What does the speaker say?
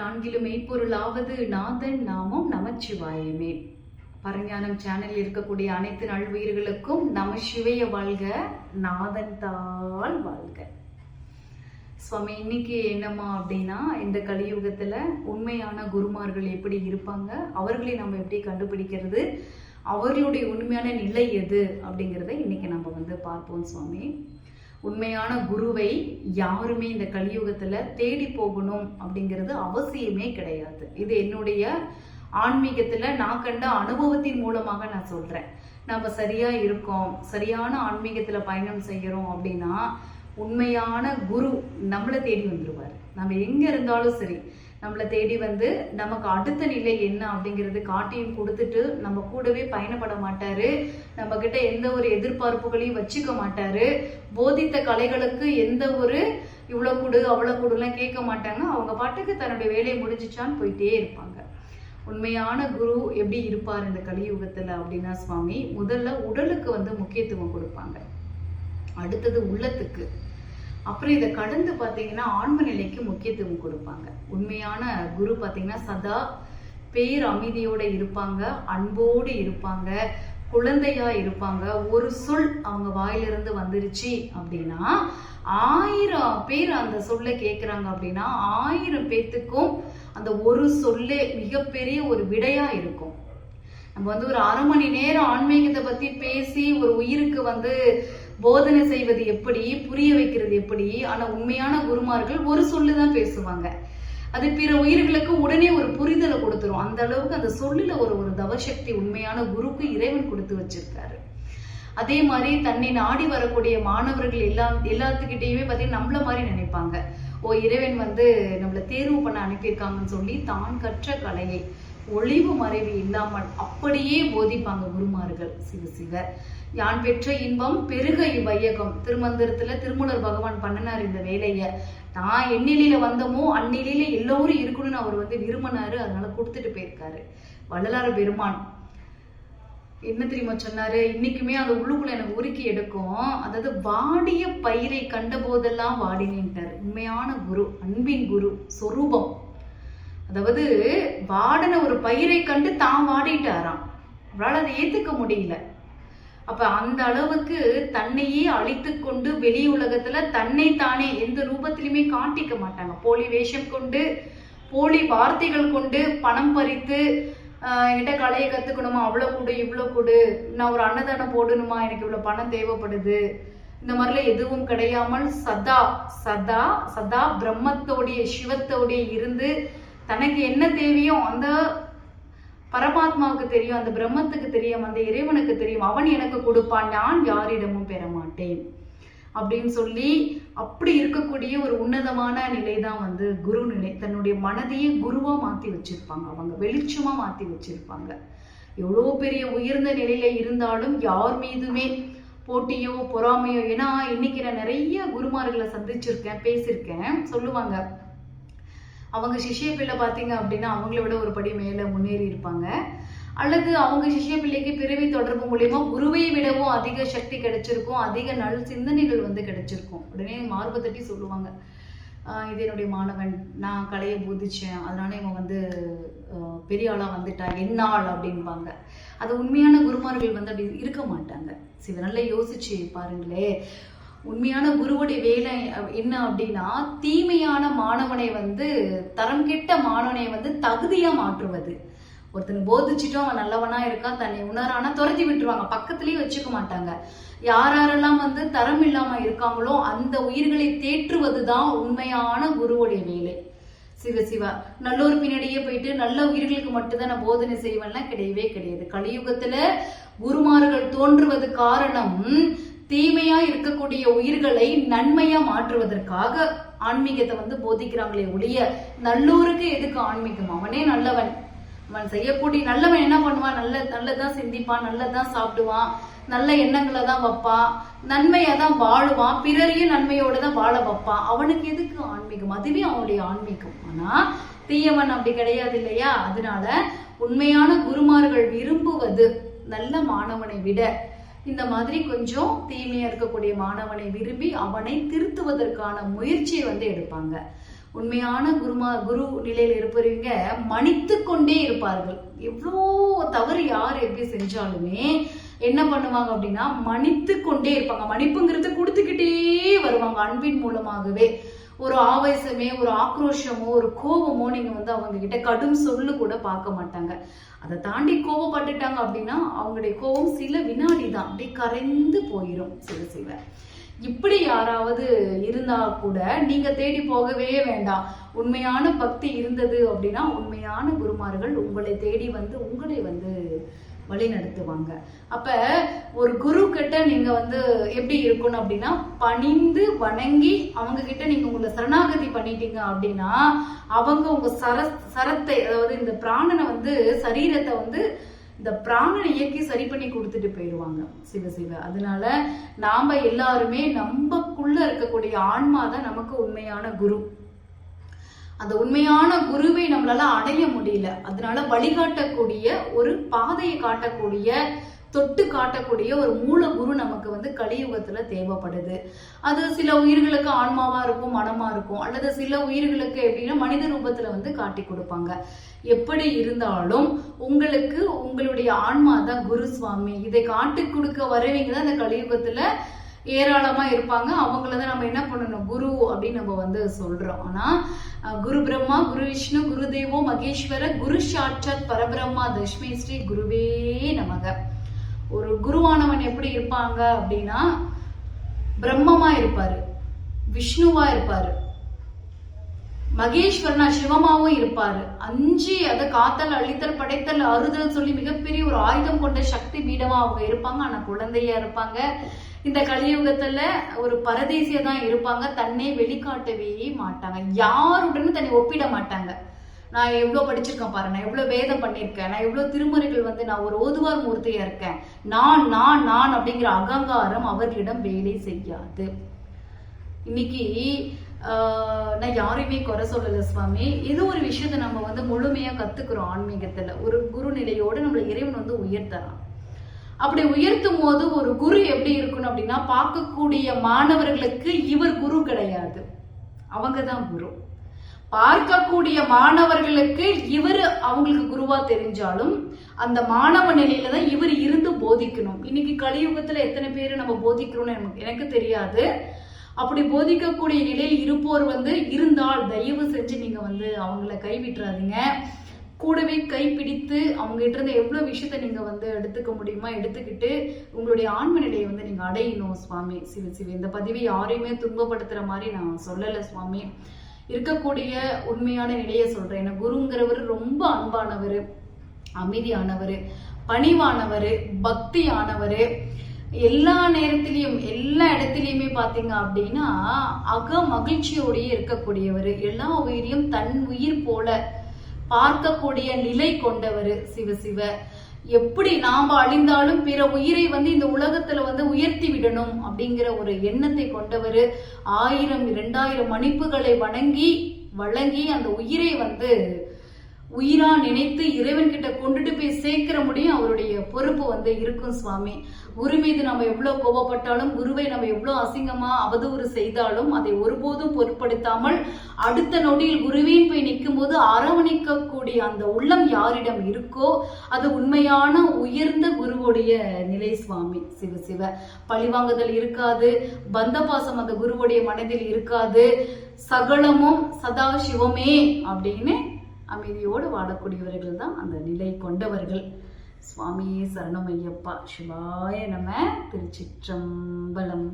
நான்கிலும் மெய்ப்பொருளாவது நாதன் நாமம் நமச்சிவாயமே. பரஞானம் சேனலில் இருக்கக்கூடிய அனைத்து நல்வீர்களுக்கும் நம சிவைய வாழ்க நாதன் தாள் வாழ்க. சுவாமி இன்னைக்கு என்னம்மா அப்படின்னா இந்த கலியுகத்துல உண்மையான குருமார்கள் எப்படி இருப்பாங்க அவர்களை நம்ம எப்படி கண்டுபிடிக்கிறது அவர்களுடைய உண்மையான நிலை எது அப்படிங்கிறத இன்னைக்கு நம்ம வந்து பார்ப்போம் சுவாமி. உண்மையான குருவை யாருமே இந்த கலியுகத்துல தேடி போகணும் அப்படிங்கிறது அவசியமே கிடையாது. இது என்னுடைய ஆன்மீகத்துல நான் கண்ட அனுபவத்தின் மூலமாக நான் சொல்றேன். நம்ம சரியா இருக்கோம் சரியான ஆன்மீகத்துல பயணம் செய்யறோம் அப்படின்னா உண்மையான குரு நம்மளை தேடி வந்துருவார். நம்ம எங்க இருந்தாலும் சரி நம்மளை தேடி வந்து நமக்கு அடுத்த நிலை என்ன அப்படிங்கிறது காட்டியும் கொடுத்துட்டு நம்ம கூடவே பயணப்பட மாட்டாரு. நம்ம கிட்ட எந்த ஒரு எதிர்பார்ப்புகளையும் வச்சுக்க மாட்டாரு. போதித்த கலைகளுக்கு எந்த ஒரு இவ்வளோ கொடு அவ்வளோ கொடுலாம் கேட்க மாட்டாங்க. அவங்க பாட்டுக்கு தன்னுடைய வேலையை முடிஞ்சிச்சான்னு போயிட்டே இருப்பாங்க. உண்மையான குரு எப்படி இருப்பார் இந்த கலியுகத்துல அப்படின்னா சுவாமி முதல்ல உடலுக்கு வந்து முக்கியத்துவம் கொடுப்பாங்க. அடுத்தது உள்ளத்துக்கு. அப்புறம் இதை கடந்து பார்த்தீங்கன்னா ஆன்ம நிலைக்கு முக்கியத்துவம் கொடுப்பாங்க. உண்மையான குரு பார்த்தீங்கன்னா சதா பேர் அமைதியோட இருப்பாங்க அன்போடு இருப்பாங்க குழந்தையா இருப்பாங்க. ஒரு சொல் அவங்க வாயிலிருந்து வந்துருச்சு அப்படின்னா ஆயிரம் பேர் அந்த சொல்லை கேட்குறாங்க அப்படின்னா ஆயிரம் பேர்த்துக்கும் அந்த ஒரு சொல்லே மிகப்பெரிய ஒரு விடையா இருக்கும். நம்ம வந்து ஒரு அரை மணி நேரம் ஆன்மீகத்தை பத்தி பேசி ஒரு உயிருக்கு வந்து போதனை செய்வது எப்படி புரிய வைக்கிறது எப்படி ஆனா உண்மையான குருமார்கள் ஒரு சொல்லுதான் பேசுவாங்க. அது பிற உயிர்களுக்கு உடனே ஒரு புரிதலை கொடுத்துரும். அந்த அளவுக்கு அந்த சொல்லுல ஒரு ஒரு தவசக்தி உண்மையான குருக்கு இறைவன் கொடுத்து வச்சிருக்காரு. அதே மாதிரி தன்னை நாடி வரக்கூடிய மாணவர்கள் எல்லா எல்லாத்துக்கிட்டையுமே பார்த்தீங்கன்னா நம்மள மாதிரி நினைப்பாங்க. ஓ இறைவன் வந்து நம்மள தேர்வு பண்ண அனுப்பியிருக்காங்கன்னு சொல்லி தான் கற்ற கலையை. ஒளிவு மறைவு இல்லாமல் அப்படியே போதிப்பாங்க குருமார்கள். சிவ சிவ. யான் பெற்ற இன்பம் பெருக இவ்வையகம். திருமந்திரத்துல திருமூலர் பகவான் பண்ணினார் இந்த வேலைய. நான் எண்ணிலையில வந்தமோ அந்நிலையில எல்லோரும் இருக்கணும்னு அவர் வந்து விரும்பினாரு. அதனால கொடுத்துட்டு போயிருக்காரு. வள்ளலார பெருமான். என்ன தெரியுமா சொன்னாரு? இன்னைக்குமே அந்த உள்ளுக்குள்ள எனக்கு உருக்கி எடுக்கும். அதாவது வாடிய பயிரை கண்ட போதெல்லாம் வாடினேன்ட்டார். உண்மையான குரு அன்பின் குரு சொரூபம். அதாவது வாடின ஒரு பயிரை கண்டு தான் வாடிட்டாராம். அவரால் அதை ஏற்றுக்க முடியல. அப்ப அந்த அளவுக்கு தன்னையே அழித்து கொண்டு வெளி உலகத்துல தன்னை தானே எந்த ரூபத்திலுமே காட்டிக்க மாட்டாங்க. போலி வேஷம் கொண்டு போலி வார்த்தைகள் கொண்டு பணம் பறித்து என்கிட்ட கலையை கத்துக்கணுமா? அவ்வளோ கொடு இவ்வளோ கொடு. நான் ஒரு அன்னதானம் போடணுமா? எனக்கு இவ்வளோ பணம் தேவைப்படுது. இந்த மாதிரிலாம் எதுவும் கிடையாமல் சதா சதா சதா பிரம்மத்தோடைய சிவத்தோடைய இருந்து தனக்கு என்ன தேவையோ அந்த பரமாத்மாவுக்கு தெரியும் அந்த பிரம்மத்துக்கு தெரியும் அந்த இறைவனுக்கு தெரியும். அவன் எனக்கு கொடுப்பான் நான் யாரிடமும் பெற மாட்டேன் அப்படின்னு சொல்லி அப்படி இருக்கக்கூடிய ஒரு உன்னதமான நிலை தான் வந்து குரு நிலை. தன்னுடைய மனதையே குருவா மாத்தி வச்சிருப்பாங்க. அவங்க வெளிச்சமா மாத்தி வச்சிருப்பாங்க. எவ்வளோ பெரிய உயர்ந்த நிலையில இருந்தாலும் யார் மீதுமே போட்டியோ பொறாமையோ ஏன்னா இன்னைக்கு நான் நிறைய குருமார்களை சந்திச்சிருக்கேன் பேசியிருக்கேன். சொல்லுவாங்க அவங்க சிஷ்ய பிள்ளை பார்த்தீங்க அப்படின்னா அவங்கள விட ஒரு படி மேலே முன்னேறி இருப்பாங்க. அல்லது அவங்க சிஷ்ய பிள்ளைக்கு பிறவி தொடர்பு மூலியமா குருவை விடவும் அதிக சக்தி கிடைச்சிருக்கும். அதிக நல் சிந்தனைகள் வந்து கிடைச்சிருக்கும். உடனே மார்பு தட்டி சொல்லுவாங்க. இது என்னுடைய மாணவன். நான் கலையை போதிச்சேன். அதனால இவன் வந்து பெரிய ஆளாக வந்துட்டா. என்ன ஆள் அப்படிம்பாங்க. அது உண்மையான குருமார்கள் வந்து அப்படி இருக்க மாட்டாங்க. சரி நல்லா யோசிச்சு பாருங்களே உண்மையான குருவுடைய வேலை என்ன அப்படின்னா தீமையான மாணவனை வந்து தரம் கெட்ட மாணவனை வந்து தகுதியா மாற்றுவது. ஒருத்தன் போதிச்சுட்டும் அவன் நல்லவனா இருக்கா தன்னை உணரானா துரத்தி விட்டுருவாங்க. பக்கத்துலயே வச்சுக்க மாட்டாங்க. யார் யாரெல்லாம் வந்து தரம் இல்லாம இருக்காங்களோ அந்த உயிர்களை தேற்றுவதுதான் உண்மையான குருவுடைய வேலை. சிவ சிவா நல்லோர் பின்னாடியே போயிட்டு நல்ல உயிர்களுக்கு மட்டும்தான் நான் போதனை செய்வேன்லாம் கிடையவே கிடையாது. கலியுகத்துல குருமார்கள் தோன்றுவது காரணம் தீமையா இருக்கக்கூடிய உயிர்களை நன்மையா மாற்றுவதற்காக ஆன்மீகத்தை வந்து போதிக்கிறாங்களே ஒழிய நல்லூருக்கு எதுக்கு ஆன்மீகம்? அவனே நல்லவன். அவன் செய்யக்கூடிய நல்லவன் என்ன பண்ணுவான்? நல்ல நல்லதான் சிந்திப்பான் நல்லதான் சாப்பிடுவான் நல்ல எண்ணங்களை தான் வைப்பான் நன்மையா தான் வாழுவான் பிறரையும் நன்மையோட தான் வாழ வைப்பான். அவனுக்கு எதுக்கு ஆன்மீகம்? அதுவே அவனுடைய ஆன்மீகம். ஆனா தீயவன் அப்படி கிடையாது இல்லையா? அதனால உண்மையான குருமார்கள் விரும்புவது நல்ல மாணவனை விட இந்த மாதிரி கொஞ்சம் தீமையா இருக்கக்கூடிய மாணவனை விரும்பி அவனை திருத்துவதற்கான முயற்சியை வந்து எடுப்பாங்க. உண்மையான குருமா குரு நிலையில் இருப்பவங்க மன்னித்து கொண்டே இருப்பார்கள். எவ்வளோ தவறு யார் எப்படி செஞ்சாலுமே என்ன பண்ணுவாங்க அப்படின்னா மன்னித்து கொண்டே இருப்பாங்க. மன்னிப்புங்கிறது கொடுத்துக்கிட்டே வருவாங்க அன்பின் மூலமாகவே. ஒரு ஆவேசமே ஒரு ஆக்ரோஷமோ ஒரு கோபமோ நீங்க வந்து அவங்க கிட்ட கடும் சொல்லு கூட பார்க்க மாட்டாங்க. அதை தாண்டி கோபப்பட்டுட்டாங்க அப்படின்னா அவங்களுடைய கோபம் சில வினாடி தான் அப்படியே கரைந்து போயிடும் சில சில இப்படி யாராவது இருந்தா கூட நீங்க தேடி போகவே வேண்டாம். உண்மையான பக்தி இருந்தது அப்படின்னா உண்மையான குருமார்கள் உங்களை தேடி வந்து உங்களை வந்து வழி நடத்துவாங்க அப்ப ஒரு குரு கிட்ட நீங்க வந்து எப்படி இருக்கணும் அப்படின்னா பணிந்து வணங்கி அவங்க கிட்ட நீங்க உங்களை சரணாகதி பண்ணிட்டீங்க அப்படின்னா அவங்க உங்க சர சரத்தை அதாவது இந்த பிராணனை வந்து சரீரத்தை வந்து இந்த பிராணனை இயக்கி சரி பண்ணி கொடுத்துட்டு போயிடுவாங்க சிவ சிவ. அதனால நாம எல்லாருமே நம்மக்குள்ள இருக்கக்கூடிய ஆன்மா தான் நமக்கு உண்மையான குரு. அந்த உண்மையான குருவை நம்மளால அடைய முடியல. அதனால வழிகாட்டக்கூடிய ஒரு பாதையை காட்டக்கூடிய தொட்டு காட்டக்கூடிய ஒரு மூல குரு நமக்கு வந்து கலியுகத்துல தேவைப்படுது. அது சில உயிர்களுக்கு ஆன்மாவா இருக்கும் மனமா இருக்கும். அல்லது சில உயிர்களுக்கு எப்படின்னா மனித ரூபத்துல வந்து காட்டி கொடுப்பாங்க. எப்படி இருந்தாலும் உங்களுக்கு உங்களுடைய ஆன்மா தான் குரு சுவாமி. இதை காட்டி கொடுக்க வரவங்க தான் இந்த கலியுகத்துல ஏராளமாக இருப்பாங்க. அவங்கள தான் நம்ம என்ன பண்ணணும்? குரு அப்படின்னு நம்ம வந்து சொல்றோம். ஆனால் குரு பிரம்மா குரு விஷ்ணு குரு தேவோ மகேஸ்வர குரு சாட்சாத் பரபிரம்மா தஷ்மி ஸ்ரீ குருவே நமக. ஒரு குருவானவன் எப்படி இருப்பாங்க அப்படின்னா பிரம்மமா இருப்பாரு விஷ்ணுவா இருப்பாரு மகேஸ்வரனா சிவமாவும் இருப்பாரு. அஞ்சு அதை காத்தல் அழித்தல் படைத்தல் அறுதல் சொல்லி மிகப்பெரிய ஒரு ஆயுதம் கொண்ட சக்தி பீடமா அவங்க இருப்பாங்க. ஆனா குழந்தையா இருப்பாங்க. இந்த கலியுகத்துல ஒரு பரதேசிய தான் இருப்பாங்க. தன்னை வெளிக்காட்டவே மாட்டாங்க. யாருடனும் தன்னை ஒப்பிட மாட்டாங்க. நான் எவ்வளவு படிச்சிருக்கேன் பாரு நான் எவ்வளவு வேதம் பண்ணியிருக்கேன் நான் எவ்வளவு திருமுறைகள் வந்து நான் ஒரு ஓதுவார் மூர்த்தியா இருக்கேன். நான் நான் நான் அப்படிங்கிற அகங்காரம் அவர்களிடம் வேலை செய்யாது. இன்னைக்கு நான் யாரையுமே குறை சொல்லல சுவாமி. ஏதோ ஒரு விஷயத்த நம்ம வந்து முழுமையா கத்துக்கிறோம் ஆன்மீகத்துல. ஒரு குரு நிலையோடு நம்மள இறைவன் வந்து உயர்த்தலாம். அப்படி உயர்த்தும் போது ஒரு குரு எப்படி இருக்கணும் அப்படின்னா பார்க்கக்கூடிய மாணவர்களுக்கு இவர் குரு கிடையாது. அவங்க தான் குரு. பார்க்கக்கூடிய மாணவர்களுக்கு இவர் அவங்களுக்கு குருவா தெரிஞ்சாலும் அந்த மாணவ நிலையில தான் இவர் இருந்து போதிக்கணும். இன்னைக்கு கலியுகத்துல எத்தனை பேர் நம்ம போதிக்கிறோம்னு எனக்கு- எனக்கு தெரியாது. அப்படி போதிக்கக்கூடிய நிலையில் இருப்போர் வந்து இருந்தால் தயவு செஞ்சு நீங்க வந்து அவங்கள கைவிட்டுறாதீங்க. கூடவே கைப்பிடித்து அவங்க கிட்ட இருந்து எவ்வளவு விஷயத்த நீங்க வந்து எடுத்துக்க முடியுமா எடுத்துக்கிட்டு உங்களுடைய ஆன்ம நிலையை வந்து நீங்க அடையணும் சுவாமி. சிவ சிவ. இந்த பதிவை யாரையுமே துன்பப்படுத்துற மாதிரி நான் சொல்லல சுவாமி. இருக்கக்கூடிய உண்மையான நிலையை சொல்றேன். எனக்கு குருங்கிறவர் ரொம்ப அன்பானவர் அமைதியானவர் பணிவானவர் பக்தியானவர். எல்லா நேரத்திலையும் எல்லா இடத்துலையுமே பாத்தீங்க அப்படின்னா அக மகிழ்ச்சியோடயே இருக்கக்கூடியவர். எல்லா உயிரையும் தன் உயிர் போல பார்க்கக்கூடிய நிலை கொண்டவர் சிவ சிவ. எப்படி நாம் அழிந்தாலும் பிற உயிரை வந்து இந்த உலகத்துல வந்து உயர்த்தி விடணும் அப்படிங்கிற ஒரு எண்ணத்தை கொண்டவர் ஆயிரம் இரண்டாயிரம் மன்னிப்புகளை வணங்கி வழங்கி அந்த உயிரை வந்து உயிரா நினைத்து இறைவன் கிட்ட கொண்டுட்டு போய் சேர்க்கிற முடியும். அவருடைய பொறுப்பு வந்து இருக்கும் சுவாமி. குரு மீது நம்ம எவ்வளவு கோபப்பட்டாலும் குருவை நம்ம எவ்வளவு அசிங்கமா அவதூறு செய்தாலும் அதை ஒருபோதும் பொருட்படுத்தாமல் அடுத்த நொடியில் குருவின் போய் நிற்கும் போது அரவணைக்கக்கூடிய அந்த உள்ளம் யாரிடம் இருக்கோ அது உண்மையான உயர்ந்த குருவுடைய நிலை சுவாமி. சிவ சிவ. பழிவாங்குதல் இருக்காது பந்த பாசம் அந்த குருவுடைய மனதில் இருக்காது. சகலமும் சதா சிவமே அப்படின்னு அமைதியோடு வாழக்கூடியவர்கள் தான் அந்த நிலை கொண்டவர்கள். சுவாமியே சரணம் ஐயப்பா. சிவாய நம. திருச்சிற்றம்பலம்.